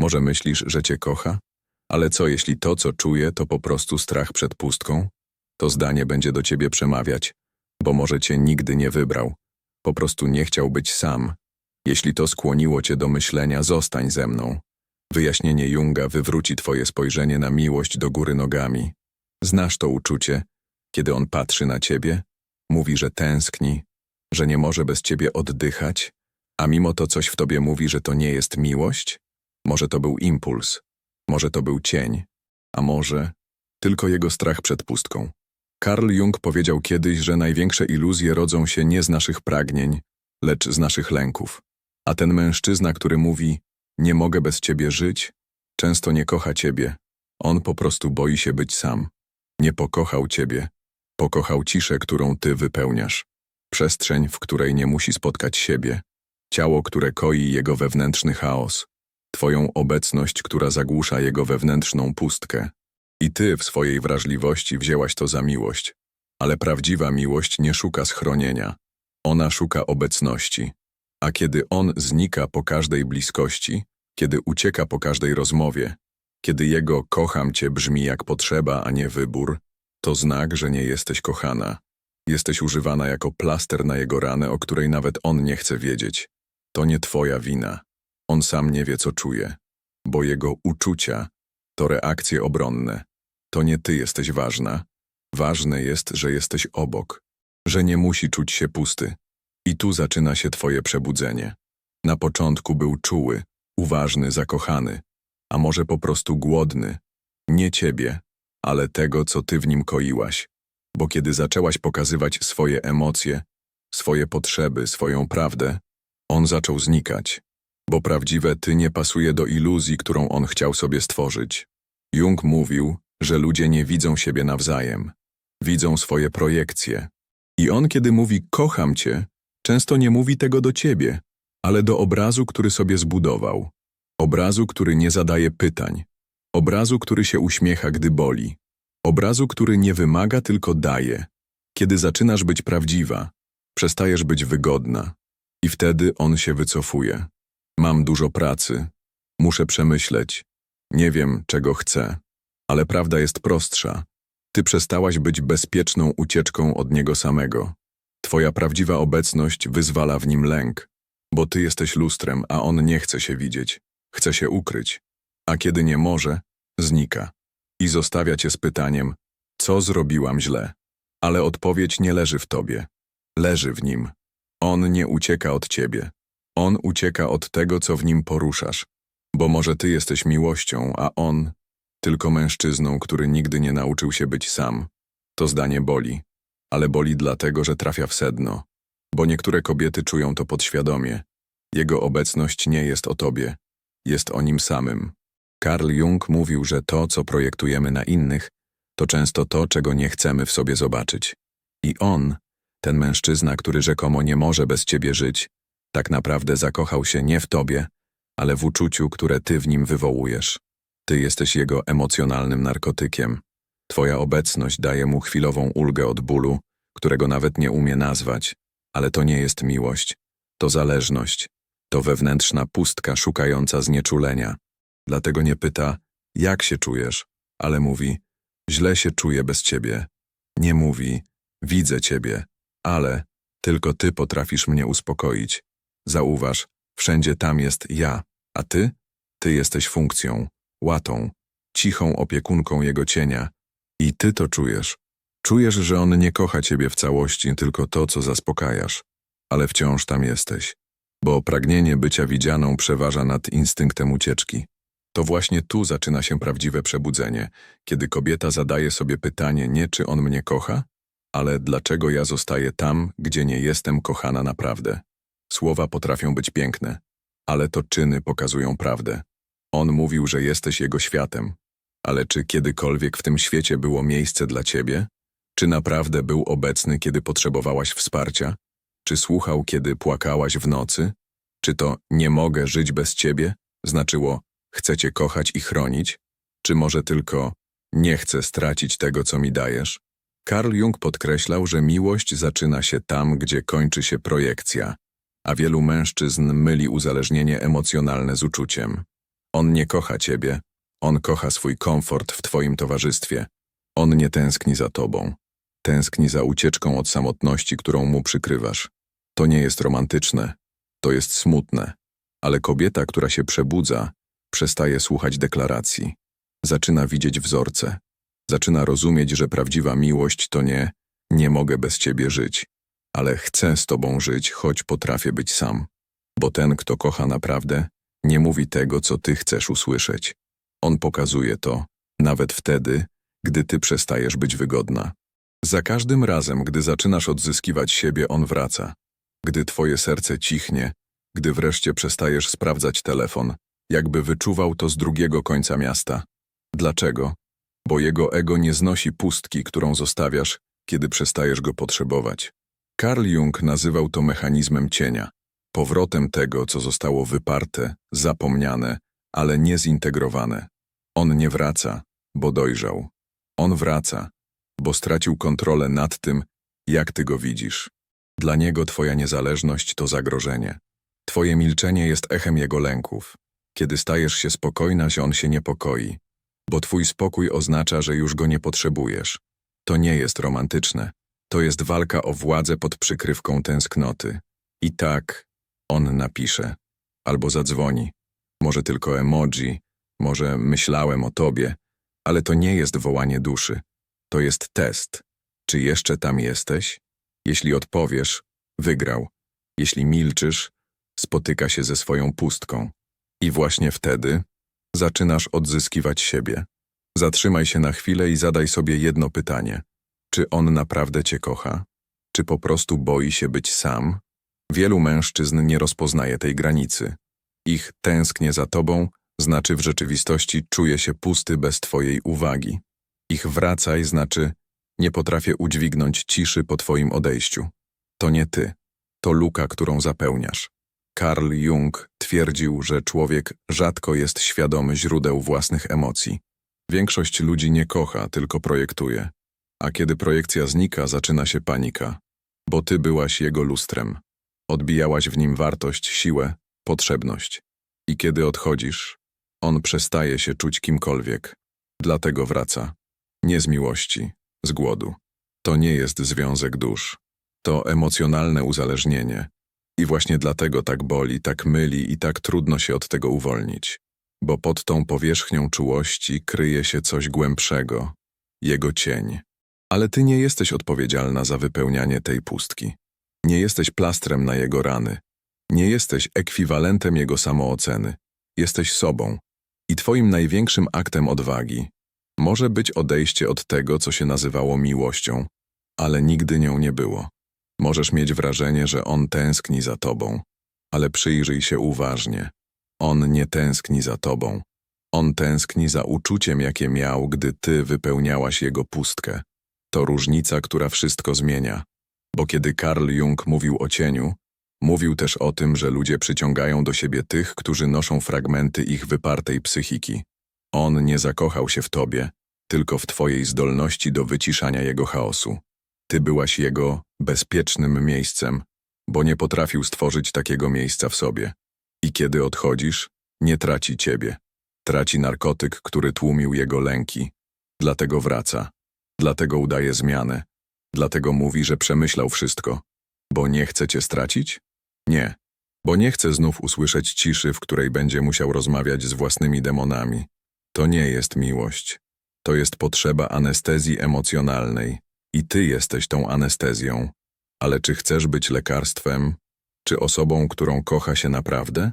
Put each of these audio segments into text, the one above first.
Może myślisz, że cię kocha? Ale co jeśli to, co czuje, to po prostu strach przed pustką? To zdanie będzie do ciebie przemawiać, bo może cię nigdy nie wybrał. Po prostu nie chciał być sam. Jeśli to skłoniło cię do myślenia, zostań ze mną. Wyjaśnienie Junga wywróci twoje spojrzenie na miłość do góry nogami. Znasz to uczucie, kiedy on patrzy na ciebie, mówi, że tęskni, że nie może bez ciebie oddychać, a mimo to coś w tobie mówi, że to nie jest miłość? Może to był impuls, może to był cień, a może tylko jego strach przed pustką. Carl Jung powiedział kiedyś, że największe iluzje rodzą się nie z naszych pragnień, lecz z naszych lęków. A ten mężczyzna, który mówi, nie mogę bez ciebie żyć, często nie kocha ciebie. On po prostu boi się być sam. Nie pokochał ciebie, pokochał ciszę, którą ty wypełniasz. Przestrzeń, w której nie musi spotkać siebie. Ciało, które koi jego wewnętrzny chaos. Twoją obecność, która zagłusza jego wewnętrzną pustkę. I ty w swojej wrażliwości wzięłaś to za miłość. Ale prawdziwa miłość nie szuka schronienia. Ona szuka obecności. A kiedy on znika po każdej bliskości, kiedy ucieka po każdej rozmowie, kiedy jego kocham cię brzmi jak potrzeba, a nie wybór, to znak, że nie jesteś kochana. Jesteś używana jako plaster na jego ranę, o której nawet on nie chce wiedzieć. To nie twoja wina. On sam nie wie, co czuje, bo jego uczucia to reakcje obronne. To nie ty jesteś ważna. Ważne jest, że jesteś obok, że nie musi czuć się pusty. I tu zaczyna się twoje przebudzenie. Na początku był czuły, uważny, zakochany, a może po prostu głodny. Nie ciebie, ale tego, co ty w nim koiłaś. Bo kiedy zaczęłaś pokazywać swoje emocje, swoje potrzeby, swoją prawdę, on zaczął znikać. Bo prawdziwe ty nie pasuje do iluzji, którą on chciał sobie stworzyć. Jung mówił, że ludzie nie widzą siebie nawzajem. Widzą swoje projekcje. I on, kiedy mówi kocham cię, często nie mówi tego do ciebie, ale do obrazu, który sobie zbudował. Obrazu, który nie zadaje pytań. Obrazu, który się uśmiecha, gdy boli. Obrazu, który nie wymaga, tylko daje. Kiedy zaczynasz być prawdziwa, przestajesz być wygodna. I wtedy on się wycofuje. Mam dużo pracy. Muszę przemyśleć. Nie wiem, czego chcę. Ale prawda jest prostsza. Ty przestałaś być bezpieczną ucieczką od niego samego. Twoja prawdziwa obecność wyzwala w nim lęk, bo ty jesteś lustrem, a on nie chce się widzieć, chce się ukryć, a kiedy nie może, znika i zostawia cię z pytaniem, co zrobiłam źle. Ale odpowiedź nie leży w tobie, leży w nim. On nie ucieka od ciebie. On ucieka od tego, co w nim poruszasz, bo może ty jesteś miłością, a on tylko mężczyzną, który nigdy nie nauczył się być sam. To zdanie boli, ale boli dlatego, że trafia w sedno, bo niektóre kobiety czują to podświadomie. Jego obecność nie jest o tobie, jest o nim samym. Carl Jung mówił, że to, co projektujemy na innych, to często to, czego nie chcemy w sobie zobaczyć. I on, ten mężczyzna, który rzekomo nie może bez ciebie żyć, tak naprawdę zakochał się nie w tobie, ale w uczuciu, które ty w nim wywołujesz. Ty jesteś jego emocjonalnym narkotykiem. Twoja obecność daje mu chwilową ulgę od bólu, którego nawet nie umie nazwać, ale to nie jest miłość. To zależność. To wewnętrzna pustka szukająca znieczulenia. Dlatego nie pyta, jak się czujesz, ale mówi, źle się czuję bez ciebie. Nie mówi, widzę ciebie, ale tylko ty potrafisz mnie uspokoić. Zauważ, wszędzie tam jest ja, a ty? Ty jesteś funkcją, łatą, cichą opiekunką jego cienia. I ty to czujesz. Czujesz, że on nie kocha ciebie w całości, tylko to, co zaspokajasz. Ale wciąż tam jesteś. Bo pragnienie bycia widzianą przeważa nad instynktem ucieczki. To właśnie tu zaczyna się prawdziwe przebudzenie, kiedy kobieta zadaje sobie pytanie nie czy on mnie kocha, ale dlaczego ja zostaję tam, gdzie nie jestem kochana naprawdę. Słowa potrafią być piękne, ale to czyny pokazują prawdę. On mówił, że jesteś jego światem, ale czy kiedykolwiek w tym świecie było miejsce dla ciebie? Czy naprawdę był obecny, kiedy potrzebowałaś wsparcia? Czy słuchał, kiedy płakałaś w nocy? Czy to nie mogę żyć bez ciebie znaczyło chcę cię kochać i chronić? Czy może tylko nie chcę stracić tego, co mi dajesz? Carl Jung podkreślał, że miłość zaczyna się tam, gdzie kończy się projekcja, a wielu mężczyzn myli uzależnienie emocjonalne z uczuciem. On nie kocha ciebie, on kocha swój komfort w twoim towarzystwie. On nie tęskni za tobą. Tęskni za ucieczką od samotności, którą mu przykrywasz. To nie jest romantyczne, to jest smutne. Ale kobieta, która się przebudza, przestaje słuchać deklaracji. Zaczyna widzieć wzorce. Zaczyna rozumieć, że prawdziwa miłość to nie nie mogę bez ciebie żyć, ale chcę z tobą żyć, choć potrafię być sam. Bo ten, kto kocha naprawdę, nie mówi tego, co ty chcesz usłyszeć. On pokazuje to, nawet wtedy, gdy ty przestajesz być wygodna. Za każdym razem, gdy zaczynasz odzyskiwać siebie, on wraca. Gdy twoje serce cichnie, gdy wreszcie przestajesz sprawdzać telefon, jakby wyczuwał to z drugiego końca miasta. Dlaczego? Bo jego ego nie znosi pustki, którą zostawiasz, kiedy przestajesz go potrzebować. Carl Jung nazywał to mechanizmem cienia, powrotem tego, co zostało wyparte, zapomniane, ale nie zintegrowane. On nie wraca, bo dojrzał. On wraca, bo stracił kontrolę nad tym, jak ty go widzisz. Dla niego twoja niezależność to zagrożenie. Twoje milczenie jest echem jego lęków. Kiedy stajesz się spokojna, on się niepokoi, bo twój spokój oznacza, że już go nie potrzebujesz. To nie jest romantyczne. To jest walka o władzę pod przykrywką tęsknoty. I tak on napisze, albo zadzwoni. Może tylko emoji, może myślałem o tobie, ale to nie jest wołanie duszy. To jest test. Czy jeszcze tam jesteś? Jeśli odpowiesz, wygrał. Jeśli milczysz, spotyka się ze swoją pustką. I właśnie wtedy zaczynasz odzyskiwać siebie. Zatrzymaj się na chwilę i zadaj sobie jedno pytanie. Czy on naprawdę cię kocha? Czy po prostu boi się być sam? Wielu mężczyzn nie rozpoznaje tej granicy. Ich tęsknię za tobą znaczy w rzeczywistości czuję się pusty bez twojej uwagi. Ich wracaj znaczy nie potrafię udźwignąć ciszy po twoim odejściu. To nie ty. To luka, którą zapełniasz. Carl Jung twierdził, że człowiek rzadko jest świadomy źródeł własnych emocji. Większość ludzi nie kocha, tylko projektuje. A kiedy projekcja znika, zaczyna się panika. Bo ty byłaś jego lustrem. Odbijałaś w nim wartość, siłę, potrzebność. I kiedy odchodzisz, on przestaje się czuć kimkolwiek. Dlatego wraca. Nie z miłości, z głodu. To nie jest związek dusz. To emocjonalne uzależnienie. I właśnie dlatego tak boli, tak myli i tak trudno się od tego uwolnić. Bo pod tą powierzchnią czułości kryje się coś głębszego. Jego cień. Ale ty nie jesteś odpowiedzialna za wypełnianie tej pustki. Nie jesteś plastrem na jego rany. Nie jesteś ekwiwalentem jego samooceny. Jesteś sobą. I twoim największym aktem odwagi może być odejście od tego, co się nazywało miłością, ale nigdy nią nie było. Możesz mieć wrażenie, że on tęskni za tobą, ale przyjrzyj się uważnie. On nie tęskni za tobą. On tęskni za uczuciem, jakie miał, gdy ty wypełniałaś jego pustkę. To różnica, która wszystko zmienia. Bo kiedy Carl Jung mówił o cieniu, mówił też o tym, że ludzie przyciągają do siebie tych, którzy noszą fragmenty ich wypartej psychiki. On nie zakochał się w tobie, tylko w twojej zdolności do wyciszania jego chaosu. Ty byłaś jego bezpiecznym miejscem, bo nie potrafił stworzyć takiego miejsca w sobie. I kiedy odchodzisz, nie traci ciebie. Traci narkotyk, który tłumił jego lęki. Dlatego wraca. Dlatego udaje zmianę. Dlatego mówi, że przemyślał wszystko. Bo nie chce cię stracić? Nie. Bo nie chce znów usłyszeć ciszy, w której będzie musiał rozmawiać z własnymi demonami. To nie jest miłość. To jest potrzeba anestezji emocjonalnej. I ty jesteś tą anestezją. Ale czy chcesz być lekarstwem? Czy osobą, którą kocha się naprawdę?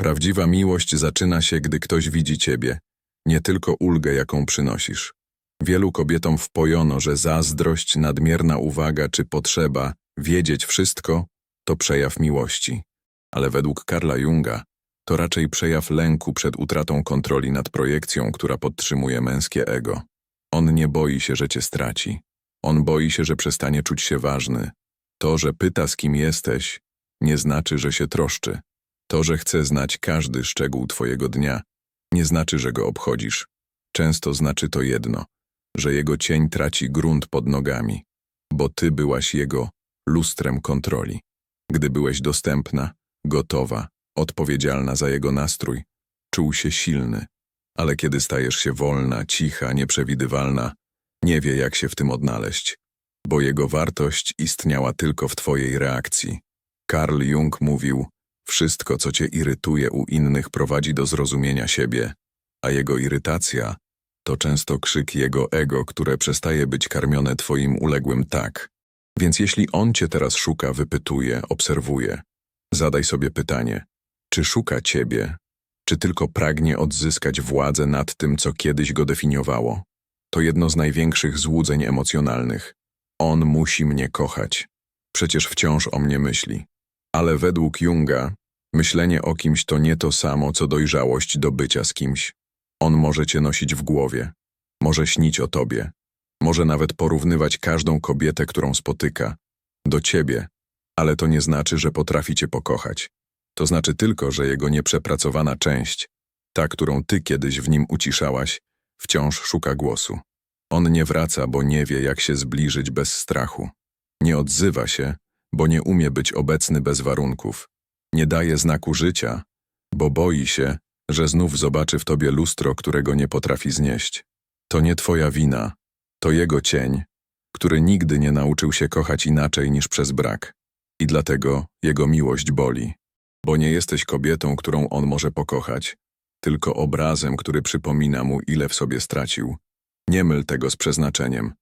Prawdziwa miłość zaczyna się, gdy ktoś widzi ciebie, nie tylko ulgę, jaką przynosisz. Wielu kobietom wpojono, że zazdrość, nadmierna uwaga czy potrzeba wiedzieć wszystko to przejaw miłości. Ale według Karla Junga to raczej przejaw lęku przed utratą kontroli nad projekcją, która podtrzymuje męskie ego. On nie boi się, że cię straci. On boi się, że przestanie czuć się ważny. To, że pyta, z kim jesteś, nie znaczy, że się troszczy. To, że chce znać każdy szczegół twojego dnia, nie znaczy, że go obchodzisz. Często znaczy to jedno – że jego cień traci grunt pod nogami, bo ty byłaś jego lustrem kontroli. Gdy byłeś dostępna, gotowa, odpowiedzialna za jego nastrój, czuł się silny, ale kiedy stajesz się wolna, cicha, nieprzewidywalna, nie wie jak się w tym odnaleźć, bo jego wartość istniała tylko w twojej reakcji. Carl Jung mówił, wszystko co cię irytuje u innych prowadzi do zrozumienia siebie, a jego irytacja to często krzyk jego ego, które przestaje być karmione twoim uległym tak. Więc jeśli on cię teraz szuka, wypytuje, obserwuje, zadaj sobie pytanie, czy szuka ciebie, czy tylko pragnie odzyskać władzę nad tym, co kiedyś go definiowało? To jedno z największych złudzeń emocjonalnych. On musi mnie kochać. Przecież wciąż o mnie myśli. Ale według Junga, myślenie o kimś to nie to samo, co dojrzałość do bycia z kimś. On może cię nosić w głowie, może śnić o tobie, może nawet porównywać każdą kobietę, którą spotyka, do ciebie, ale to nie znaczy, że potrafi cię pokochać. To znaczy tylko, że jego nieprzepracowana część, ta, którą ty kiedyś w nim uciszałaś, wciąż szuka głosu. On nie wraca, bo nie wie, jak się zbliżyć bez strachu. Nie odzywa się, bo nie umie być obecny bez warunków. Nie daje znaku życia, bo boi się, że znów zobaczy w tobie lustro, którego nie potrafi znieść. To nie twoja wina, to jego cień, który nigdy nie nauczył się kochać inaczej niż przez brak. I dlatego jego miłość boli. Bo nie jesteś kobietą, którą on może pokochać, tylko obrazem, który przypomina mu, ile w sobie stracił. Nie myl tego z przeznaczeniem.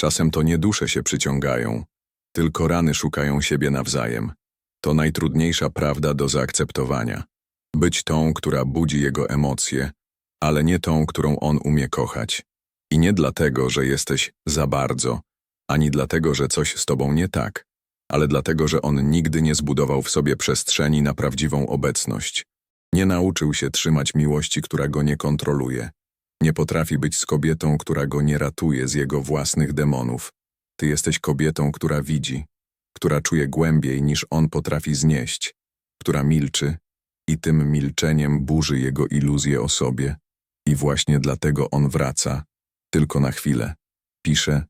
Czasem to nie dusze się przyciągają, tylko rany szukają siebie nawzajem. To najtrudniejsza prawda do zaakceptowania. Być tą, która budzi jego emocje, ale nie tą, którą on umie kochać. I nie dlatego, że jesteś za bardzo, ani dlatego, że coś z tobą nie tak, ale dlatego, że on nigdy nie zbudował w sobie przestrzeni na prawdziwą obecność. Nie nauczył się trzymać miłości, która go nie kontroluje. Nie potrafi być z kobietą, która go nie ratuje z jego własnych demonów. Ty jesteś kobietą, która widzi, która czuje głębiej niż on potrafi znieść, która milczy i tym milczeniem burzy jego iluzję o sobie. I właśnie dlatego on wraca, tylko na chwilę. Pisze,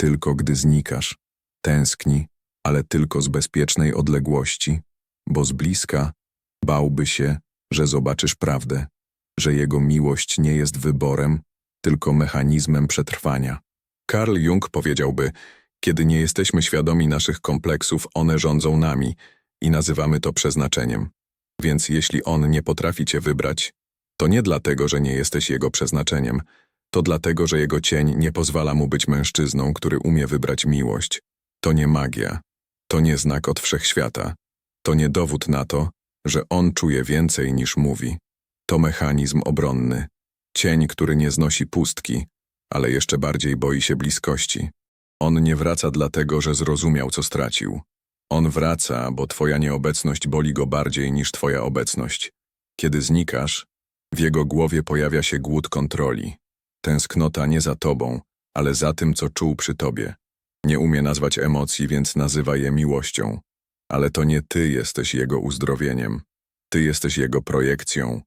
tylko gdy znikasz. Tęskni, ale tylko z bezpiecznej odległości, bo z bliska bałby się, że zobaczysz prawdę, że jego miłość nie jest wyborem, tylko mechanizmem przetrwania. Carl Jung powiedziałby, kiedy nie jesteśmy świadomi naszych kompleksów, one rządzą nami i nazywamy to przeznaczeniem. Więc jeśli on nie potrafi cię wybrać, to nie dlatego, że nie jesteś jego przeznaczeniem, to dlatego, że jego cień nie pozwala mu być mężczyzną, który umie wybrać miłość. To nie magia, to nie znak od wszechświata, to nie dowód na to, że on czuje więcej niż mówi. To mechanizm obronny, cień, który nie znosi pustki, ale jeszcze bardziej boi się bliskości. On nie wraca dlatego, że zrozumiał, co stracił. On wraca, bo twoja nieobecność boli go bardziej niż twoja obecność. Kiedy znikasz, w jego głowie pojawia się głód kontroli. Tęsknota nie za tobą, ale za tym, co czuł przy tobie. Nie umie nazwać emocji, więc nazywa je miłością. Ale to nie ty jesteś jego uzdrowieniem. Ty jesteś jego projekcją,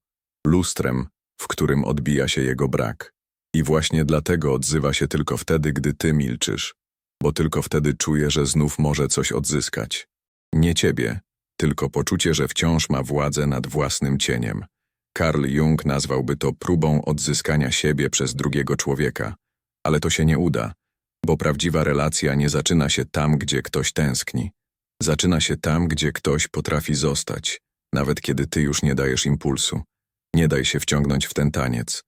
lustrem, w którym odbija się jego brak. I właśnie dlatego odzywa się tylko wtedy, gdy ty milczysz, bo tylko wtedy czuje, że znów może coś odzyskać. Nie ciebie, tylko poczucie, że wciąż ma władzę nad własnym cieniem. Carl Jung nazwałby to próbą odzyskania siebie przez drugiego człowieka, ale to się nie uda, bo prawdziwa relacja nie zaczyna się tam, gdzie ktoś tęskni. Zaczyna się tam, gdzie ktoś potrafi zostać, nawet kiedy ty już nie dajesz impulsu. Nie daj się wciągnąć w ten taniec,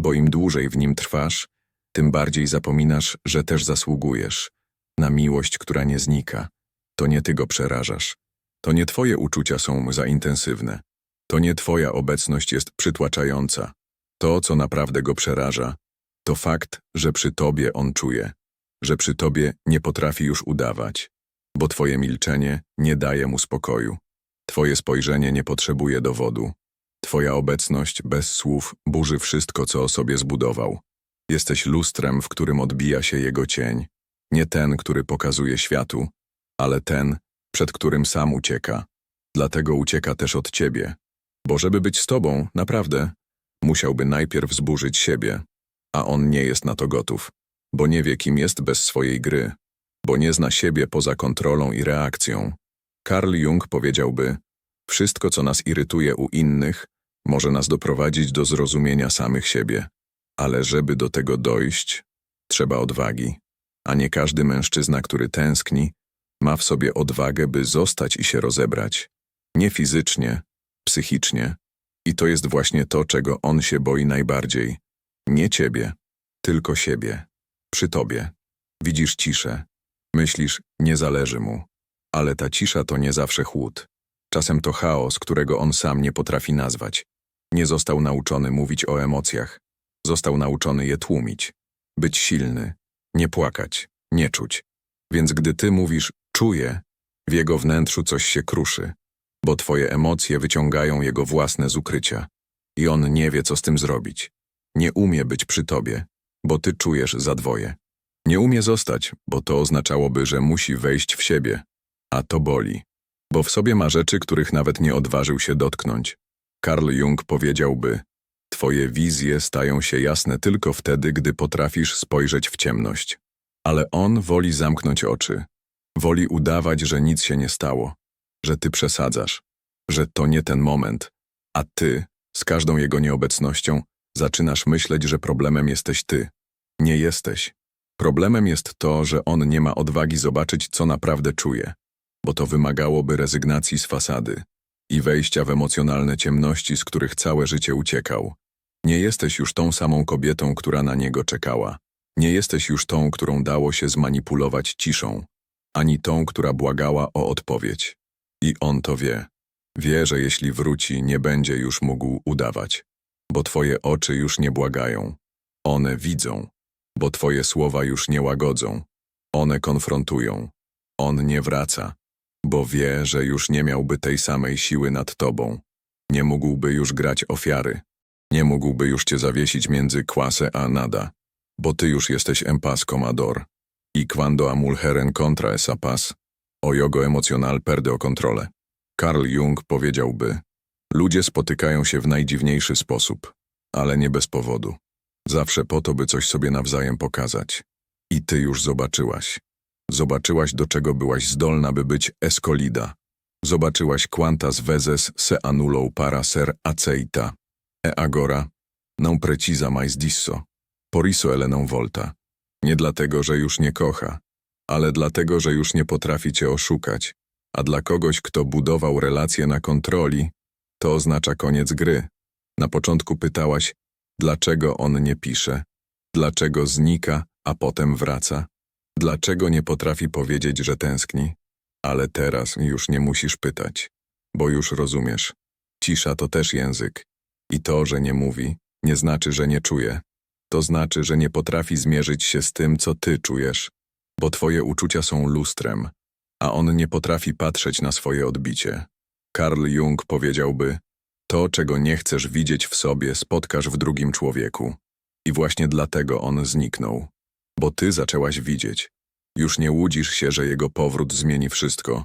bo im dłużej w nim trwasz, tym bardziej zapominasz, że też zasługujesz na miłość, która nie znika. To nie ty go przerażasz. To nie twoje uczucia są za intensywne. To nie twoja obecność jest przytłaczająca. To, co naprawdę go przeraża, to fakt, że przy tobie on czuje, że przy tobie nie potrafi już udawać, bo twoje milczenie nie daje mu spokoju. Twoje spojrzenie nie potrzebuje dowodu. Twoja obecność bez słów burzy wszystko, co o sobie zbudował. Jesteś lustrem, w którym odbija się jego cień. Nie ten, który pokazuje światu, ale ten, przed którym sam ucieka. Dlatego ucieka też od ciebie. Bo żeby być z tobą, naprawdę, musiałby najpierw zburzyć siebie, a on nie jest na to gotów, bo nie wie, kim jest bez swojej gry, bo nie zna siebie poza kontrolą i reakcją. Carl Jung powiedziałby, wszystko, co nas irytuje u innych, Może nas doprowadzić do zrozumienia samych siebie, ale żeby do tego dojść, trzeba odwagi, a nie każdy mężczyzna, który tęskni, ma w sobie odwagę, by zostać i się rozebrać. Nie fizycznie, psychicznie. I to jest właśnie to, czego on się boi najbardziej. Nie ciebie, tylko siebie. Przy tobie. Widzisz ciszę. Myślisz, nie zależy mu. Ale ta cisza to nie zawsze chłód. Czasem to chaos, którego on sam nie potrafi nazwać. Nie został nauczony mówić o emocjach. Został nauczony je tłumić. Być silny. Nie płakać. Nie czuć. Więc gdy ty mówisz czuję, w jego wnętrzu coś się kruszy, bo twoje emocje wyciągają jego własne z ukrycia. I on nie wie, co z tym zrobić. Nie umie być przy tobie, bo ty czujesz za dwoje. Nie umie zostać, bo to oznaczałoby, że musi wejść w siebie. A to boli, bo w sobie ma rzeczy, których nawet nie odważył się dotknąć. Carl Jung powiedziałby, twoje wizje stają się jasne tylko wtedy, gdy potrafisz spojrzeć w ciemność. Ale on woli zamknąć oczy. Woli udawać, że nic się nie stało, że ty przesadzasz, że to nie ten moment, a ty, z każdą jego nieobecnością, zaczynasz myśleć, że problemem jesteś ty. Nie jesteś. Problemem jest to, że on nie ma odwagi zobaczyć, co naprawdę czuje, bo to wymagałoby rezygnacji z fasady i wejścia w emocjonalne ciemności, z których całe życie uciekał. Nie jesteś już tą samą kobietą, która na niego czekała. Nie jesteś już tą, którą dało się zmanipulować ciszą, ani tą, która błagała o odpowiedź. I on to wie. Wie, że jeśli wróci, nie będzie już mógł udawać, bo twoje oczy już nie błagają. One widzą, bo twoje słowa już nie łagodzą. One konfrontują. On nie wraca, bo wie, że już nie miałby tej samej siły nad tobą. Nie mógłby już grać ofiary. Nie mógłby już cię zawiesić między kwasę a nada, bo ty już jesteś empas comador. Y cuando a mulheren contra esa paz, o jogo emocional perde o kontrolę. Carl Jung powiedziałby, ludzie spotykają się w najdziwniejszy sposób, ale nie bez powodu. Zawsze po to, by coś sobie nawzajem pokazać. I ty już zobaczyłaś. Zobaczyłaś, do czego byłaś zdolna, by być escolida. Zobaczyłaś quantas vezes se anulou para ser aceita. E agora, non precisa mais disso. Por isso ele volta. Nie dlatego, że już nie kocha, ale dlatego, że już nie potrafi cię oszukać. A dla kogoś, kto budował relacje na kontroli, to oznacza koniec gry. Na początku pytałaś, dlaczego on nie pisze, dlaczego znika, a potem wraca, dlaczego nie potrafi powiedzieć, że tęskni. Ale teraz już nie musisz pytać, bo już rozumiesz. Cisza to też język. I to, że nie mówi, nie znaczy, że nie czuje. To znaczy, że nie potrafi zmierzyć się z tym, co ty czujesz, bo twoje uczucia są lustrem, a on nie potrafi patrzeć na swoje odbicie. Carl Jung powiedziałby, to, czego nie chcesz widzieć w sobie, spotkasz w drugim człowieku. I właśnie dlatego on zniknął. Bo ty zaczęłaś widzieć. Już nie łudzisz się, że jego powrót zmieni wszystko.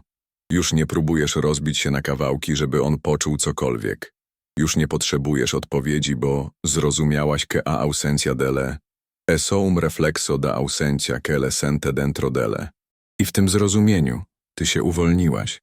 Już nie próbujesz rozbić się na kawałki, żeby on poczuł cokolwiek. Już nie potrzebujesz odpowiedzi, bo zrozumiałaś que a ausencia dele, e soum reflexo da ausencia que le sente dentro dele. I w tym zrozumieniu ty się uwolniłaś.